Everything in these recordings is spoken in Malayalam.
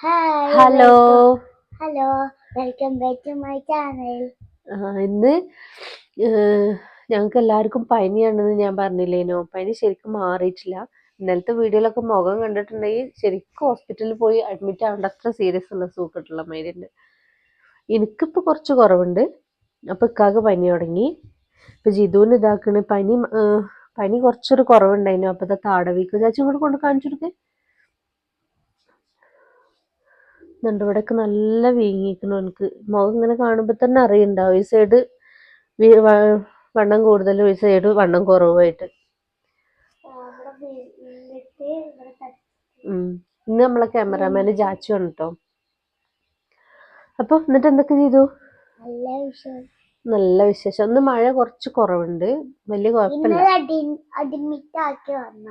Hello hello welcome back to my channel ഇന്ന് ഞങ്ങൾക്ക് എല്ലാവർക്കും പനിയാണെന്ന് ഞാൻ പറഞ്ഞില്ലേനോ? പനി ശരിക്കും മാറിയിട്ടില്ല. ഇന്നലത്തെ വീഡിയോയിലൊക്കെ മുഖം കണ്ടിട്ടുണ്ടെങ്കിൽ ശരിക്കും ഹോസ്പിറ്റലിൽ പോയി അഡ്മിറ്റ് ആവേണ്ട അത്ര സീരിയസ് ഉള്ള സൂക്കിട്ടുള്ള മാതിരിയുണ്ട് എനിക്കിപ്പോൾ കുറച്ച് കുറവുണ്ട്. അപ്പോൾ ഇക്കാക്ക് പനി തുടങ്ങി. ഇപ്പം ജിതുവിന് ഇതാക്കണ്. പനി പനി കുറച്ചൊരു കുറവുണ്ടായിരുന്നു അപ്പോൾ ഇതാ താടവിക്ക്. ചാച്ചും കൂടെ കൊണ്ട് കാണിച്ചു കൊടുത്തേ ഇതുണ്ട്. ഇവിടെയൊക്കെ നല്ല വീങ്ങിയിരിക്കണു എനിക്ക്. മുഖം ഇങ്ങനെ കാണുമ്പോൾ തന്നെ അറിയുണ്ടാവും ഈ സൈഡ് വണ്ണം കൂടുതലും ഈ സൈഡ് വണ്ണം കുറവുമായിട്ട്. ഇന്ന് നമ്മളെ ക്യാമറാമാന് ജാച്ചു ആണ് കേട്ടോ അപ്പൊ എന്നിട്ട് എന്തൊക്കെ ചെയ്തു? നല്ല വിശേഷം. ഒന്ന് മഴ കുറച്ച് കുറവുണ്ട്. വലിയ കുഴപ്പമില്ല ഇന്നലെ അടി അഡ്മിറ്റ് ആക്കി വന്ന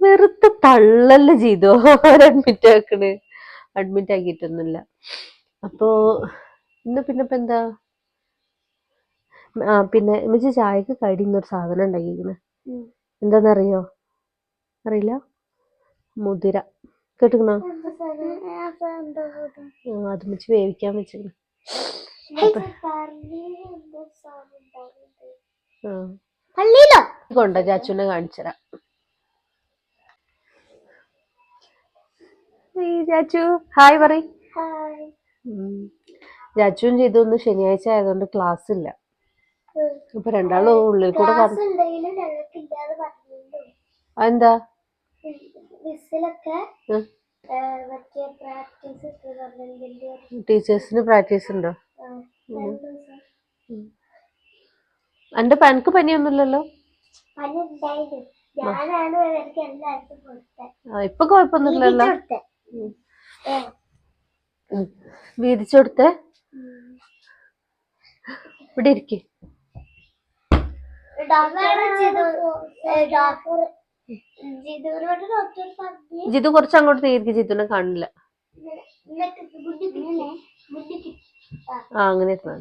വെറുതെ തള്ളല്ല ചെയ്തു. അഡ്മിറ്റ് ആക്കണ്. അഡ്മിറ്റ് ആക്കിയിട്ടൊന്നുമില്ല. അപ്പോ ഇന്ന് പിന്നെ ഇപ്പൊ എന്താ? ആ പിന്നെ എന്നുവെച്ചാൽ ചായക്ക് കടി ഇന്നൊരു സാധനം ഉണ്ടാക്കിയിരിക്കണ്. എന്താന്നറിയോ? അറിയില്ല? മുതിര. കേട്ടിക്കണോ? അത് വെച്ച് വേവിക്കാൻ വെച്ചിരുന്നു കൊണ്ടോ ചാച്ചുനെ കാണിച്ചുതരാം. ചാച്ചു. ഹായ് ഉം. ചാച്ചുവും ചെയ്തു ഒന്ന് ശനിയാഴ്ച ആയതുകൊണ്ട് ക്ലാസ് ഇല്ല. അപ്പൊ രണ്ടാളും ഉള്ളിൽ കൂടെ എന്താ അതെന്താ? ടീച്ചേഴ്സിന് പ്രാക്ടീസ് ഉണ്ടോ? എന്റെ പനക്ക് പനിയൊന്നുമില്ലല്ലോ? ഇപ്പൊ കുഴപ്പമൊന്നുമില്ലല്ലോ. വീതിച്ചു കൊടുത്തേ ഉം. ഇവിടെ ഇരിക്കേ. ജിതു. കുറച്ച് അങ്ങോട്ട് തീർക്കി ജിതുനെ കാണില്ല. ആ. അങ്ങനെ ഇരുന്നാ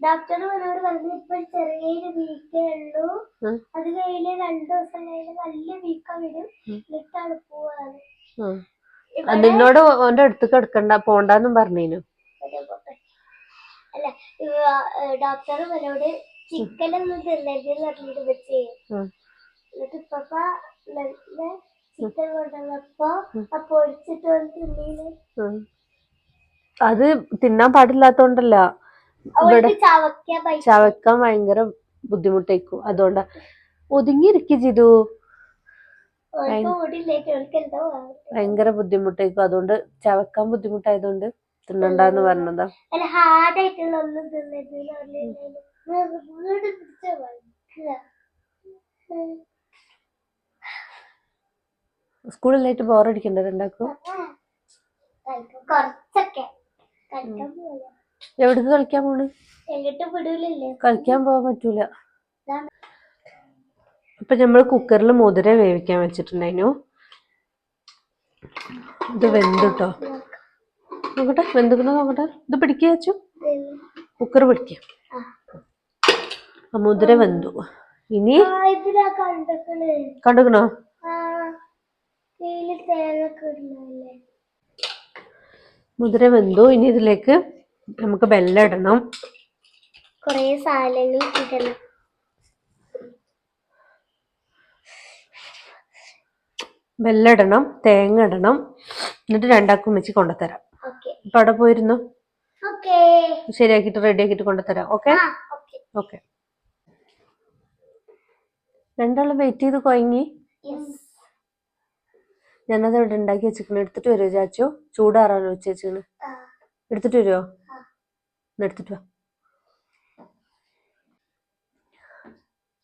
ഡോക്ടർ എന്നോട് പറഞ്ഞു ഇപ്പൊ ചെറിയൊരു വീക്കേ ഉള്ളൂ. ഉം. അത് കഴിഞ്ഞ് രണ്ടു ദിവസം കഴിഞ്ഞ് നല്ല വീക്കം വരും. എന്നിട്ടാണ് പോവാണ് ആ, നിന്നോട് ഓന്റെ അടുത്തേക്ക് എടുക്കണ്ട പോണ്ടെന്നും പറഞ്ഞേനു. അല്ല ഡോക്ടർ എന്നോട് ചിക്കൻ ഒന്നും തിന്നരുത് പറഞ്ഞിട്ട് വെച്ച്. എന്നിട്ട് ഇപ്പപ്പ നല്ല ചിക്കൻ കൊണ്ടുവന്നപ്പോ പൊടിച്ചിട്ട് തിന്നീന്. അത് തിന്നാൻ പാടില്ലാത്തോണ്ടല്ല. ചവക്കാൻ ഭയങ്കര ബുദ്ധിമുട്ടേക്കും. അതുകൊണ്ടാ. ഒതുങ്ങിയിരിക്കും ജിതു. ഭയങ്കര ബുദ്ധിമുട്ടായിരിക്കും അതുകൊണ്ട് ചവക്കാൻ ബുദ്ധിമുട്ടായതുകൊണ്ട് തിന്നണ്ടെന്ന് പറഞ്ഞതാ. സ്കൂളിലായിട്ട് ബോറടിക്കണ്ട രണ്ടാക്കും? എവിടേക്ക് കളിക്കാൻ പോണ്? കളിക്കാൻ പോകാൻ പറ്റൂല. അപ്പൊ നമ്മൾ കുക്കറിൽ മുതിര വേവിക്കാൻ വെച്ചിട്ടുണ്ടായിരുന്നു. ഇത് വെന്തുട്ടോ. നോക്കട്ടെ വെന്തുക്കുന്നത് നോക്കട്ടെ? ഇത് പിടിക്കുക വെച്ചു കുക്കർ പിടിക്കുക മുതിര വെന്തു. ഇനി കണ്ടക്കണ്. മുതിര വെന്തു. ഇനി ഇതിലേക്ക് നമുക്ക് ബെല്ലം ഇടണം. കൊറേ സാധനങ്ങൾ ഇടണം. വെല്ലം ഇടണം തേങ്ങ ഇടണം എന്നിട്ട് രണ്ടാക്കും വെച്ച് കൊണ്ടുത്തരാം. ഇപ്പൊ അപ്പൊ അവിടെ പോയിരുന്നു? ശരിയാക്കിട്ട് റെഡി ആക്കിട്ട് കൊണ്ടുത്തരാം. ഓക്കെ? ഓക്കെ. രണ്ടാളും വെയിറ്റ് ചെയ്ത് കൊയങ്ങി. ഞാനത് ഇവിടെ ഉണ്ടാക്കി വെച്ചിക്കണ് എടുത്തിട്ട് വരുമോ ചാച്ചു? ചൂടാറാനോ വെച്ച് വെച്ചിക്കണ് എടുത്തിട്ട് വരുമോ എടുത്തിട്ട് വാ.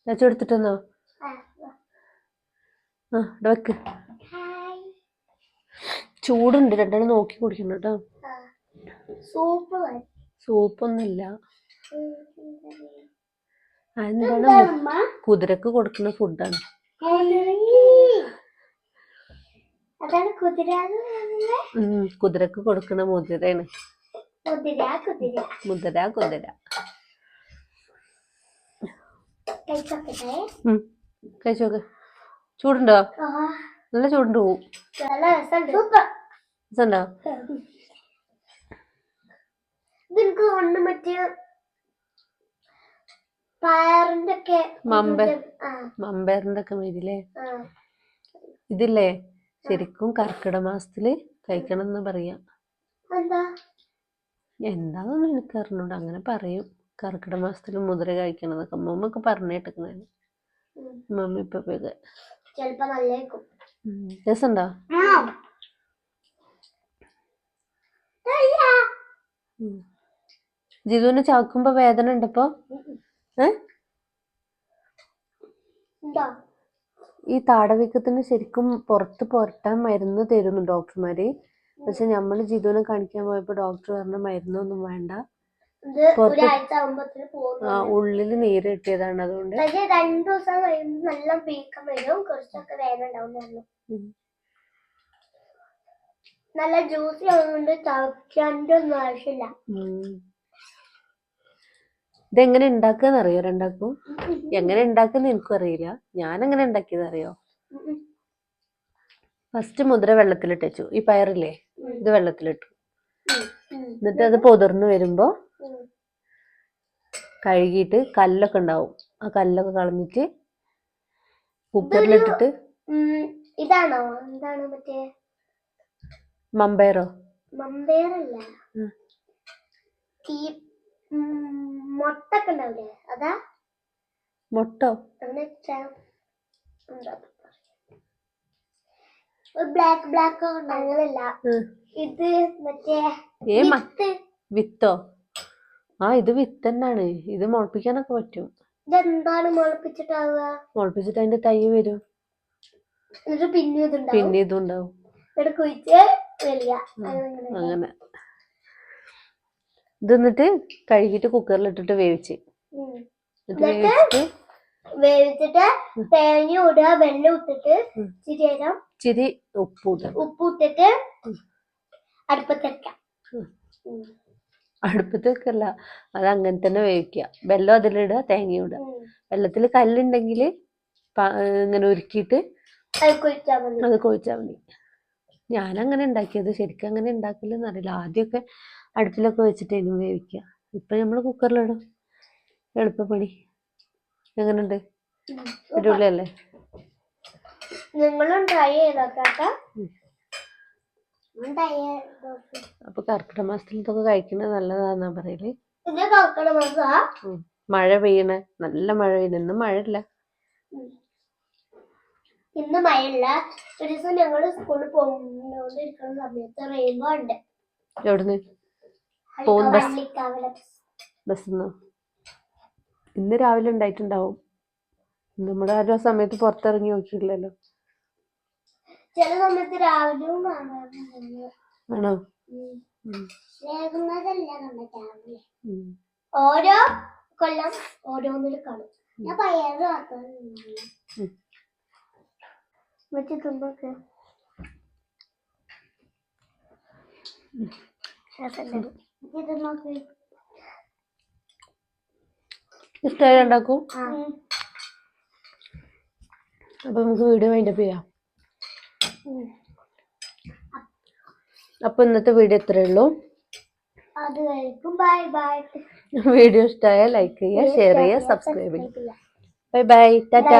ചാച്ചു എടുത്തിട്ട് വന്നോ? ആ ഇവിടെ വെക്ക്. ചൂടുണ്ട്. രണ്ടാളും നോക്കി കുടിക്കണം കേട്ടോ. സൂപ്പ് സൂപ്പൊന്നുമില്ല. എന്താണ് കുതിരക്ക് കൊടുക്കുന്ന ഫുഡാണ്. കുതിരക്ക് കൊടുക്കുന്ന മുതിരയാണ്. മുതിര കുതിര. കഴിച്ചോക്കെ. ചൂടുണ്ടോ? നല്ല ചൂടുണ്ട് പോവും രസമുണ്ട്. ഇതെനിക്ക് മറ്റേ പയറിന്റെ ഒക്കെ മമ്പയറിന്റെ ഒക്കെ മേരില്ലേ ഇതില്ലേ? ശരിക്കും കർക്കിടക മാസത്തിൽ കഴിക്കണം എന്ന് പറയാ. എന്താന്ന് എന്താണെന്ന് എനിക്ക് അറിഞ്ഞൂട. അങ്ങനെ പറയും. കർക്കിടക മാസത്തിൽ മുതിര കഴിക്കണം എന്നൊക്കെ അമ്മമ്മൊക്കെ പറഞ്ഞു. മമ്മി ഇപ്പൊ ചെലപ്പോ നല്ലേക്കും രസമുണ്ടോ ജിതുവിന് ചവക്കുമ്പോ വേദന ഉണ്ടപ്പോ? ഈ താടവീക്കത്തിന് ശരിക്കും പുറത്ത് പുരട്ടാൻ മരുന്ന് തരുന്നു ഡോക്ടർമാര്. പക്ഷെ നമ്മൾ ജിതുവിനെ കാണിക്കാൻ പോയപ്പോ ഡോക്ടർ പറഞ്ഞ മരുന്നൊന്നും വേണ്ട. ആ ഉള്ളിൽ നീര് കിട്ടിയതാണ് അതുകൊണ്ട്. രണ്ടു ദിവസം കഴിയുമ്പോൾ നല്ല വീക്കം വരും. കുറച്ചൊക്കെ വേദന നല്ല ജ്യൂസി ആയതുകൊണ്ട് ചവയ്ക്കാന്റെ ഒന്നും ആവശ്യമില്ല. ഇതെങ്ങനെ ഉണ്ടാക്കാന്ന് അറിയോ രണ്ടാക്കും എങ്ങനെ ഉണ്ടാക്കുന്ന എനിക്കും അറിയില്ല. ഞാൻ എങ്ങനെ ഉണ്ടാക്കിയത് അറിയോ. ഫസ്റ്റ് മുദ്ര വെള്ളത്തിലിട്ടു ഈ പയറില്ലേ. ഇത് വെള്ളത്തിലിട്ടു. എന്നിട്ട് അത് പൊതിർന്നു വരുമ്പോ. കഴുകിയിട്ട് കല്ലൊക്കെ ഉണ്ടാവും. ആ കല്ലൊക്കെ കളഞ്ഞിട്ട് കുക്കറിലിട്ടിട്ട്. ഇതാണോ? എന്താണ് മറ്റേ? മമ്പയറോ? മമ്പയറല്ല. മൊട്ടൊക്കെ ഉണ്ടാവില്ലേ അതാ? മുട്ടോ? Black black? അങ്ങനല്ല. ഇത് മറ്റേ വിത്തോ? ആ ഇത് വിത്ത് തന്നെയാണ് ഇത് മുളപ്പിക്കാനൊക്കെ പറ്റും. ഇതെന്താണ് മുളപ്പിച്ചിട്ടാവുക? മുളപ്പിച്ചിട്ട് അതിന്റെ തൈ വരും. എന്നിട്ട് പിന്നെ ഇതുണ്ടാവും. പിന്നെ ഇതും ഉണ്ടാവും. എന്നിട്ട് കുഴിച്ച് അങ്ങനെ. ഇത് എന്നിട്ട് കഴുകിയിട്ട് കുക്കറിലിട്ടിട്ട് വേവിച്ച്. ഉം. എന്നിട്ട് വേവിച്ചിട്ട് വേവിച്ചിട്ട് തേങ്ങ ഇടുക വെള്ളം ഇട്ടിട്ട്. ഇച്ചിരി നേരം ഇച്ചിരി ഉപ്പ് ഉപ്പ് ഇട്ടിട്ട് അടുപ്പത്ത് വെക്കാം. ഉം. ഉം. അടുപ്പത്ത് വെക്കല്ല അത് അങ്ങനെ തന്നെ വേവിക്കുക. വെള്ളം അതിലിടുക തേങ്ങ ഇടുക. വെള്ളത്തിൽ കല്ലുണ്ടെങ്കിൽ ഇങ്ങനെ ഉരുക്കിയിട്ട് അത് കുഴിച്ചാൽ മതി. ഞാൻ അങ്ങനെ ഉണ്ടാക്കിയത്. ശരിക്കും അങ്ങനെ ഉണ്ടാക്കില്ലെന്ന് അറിയില്ല. ആദ്യമൊക്കെ അടുപ്പിലൊക്കെ വെച്ചിട്ടായിരുന്നു വേവിക്കുക. ഇപ്പൊ നമ്മൾ കുക്കറിലിടും. എളുപ്പപ്പണി. എങ്ങനെയുണ്ട്. അടിപൊളിയല്ലേ? നിങ്ങളും ട്രൈ ചെയ്തോ കേട്ടോ. ട്രൈ ചെയ്തോക്ക് അപ്പൊ കർക്കിടക മാസത്തിൽ ഇതൊക്കെ കഴിക്കുന്നത് നല്ലതാന്നാ പറയൽ. മഴ പെയ്യണ. നല്ല മഴ പെയ്യുന്ന ഇന്ന് മഴയില്ല ഇന്ന് മഴയില്ല ഒരു ദിവസം ഞങ്ങൾ സ്കൂളിൽ പോകുന്നോണ്ടിരിക്കുന്ന സമയത്ത് റെയിൻബോ ഉണ്ട് എവിടുന്ന്? ബസ്. ഇന്ന് രാവിലെ ഉണ്ടായിട്ടുണ്ടാവും. നമ്മുടെ ആരും ആ സമയത്ത് പുറത്തിറങ്ങി നോക്കിയില്ലല്ലോ ചില സമയത്ത് രാവിലെയും ആണോ. ഓരോ കൊല്ലം ഓരോന്നിൽ കാണും. ഞാൻ പയ്യത് ഇഷ്ടമായി ഉണ്ടാക്കും അപ്പൊ നമുക്ക് വീഡിയോ വൈൻഡപ്പ് ചെയ്യാം. ഉം. അപ്പൊ ഇന്നത്തെ വീഡിയോ ഇത്രയേ ഉള്ളൂ. അത് ബൈ ബൈ വീഡിയോ ഇഷ്ടമായ ലൈക്ക് ചെയ്യുക ഷെയർ ചെയ്യുക സബ്സ്ക്രൈബ് ചെയ്യുക. Bye bye tata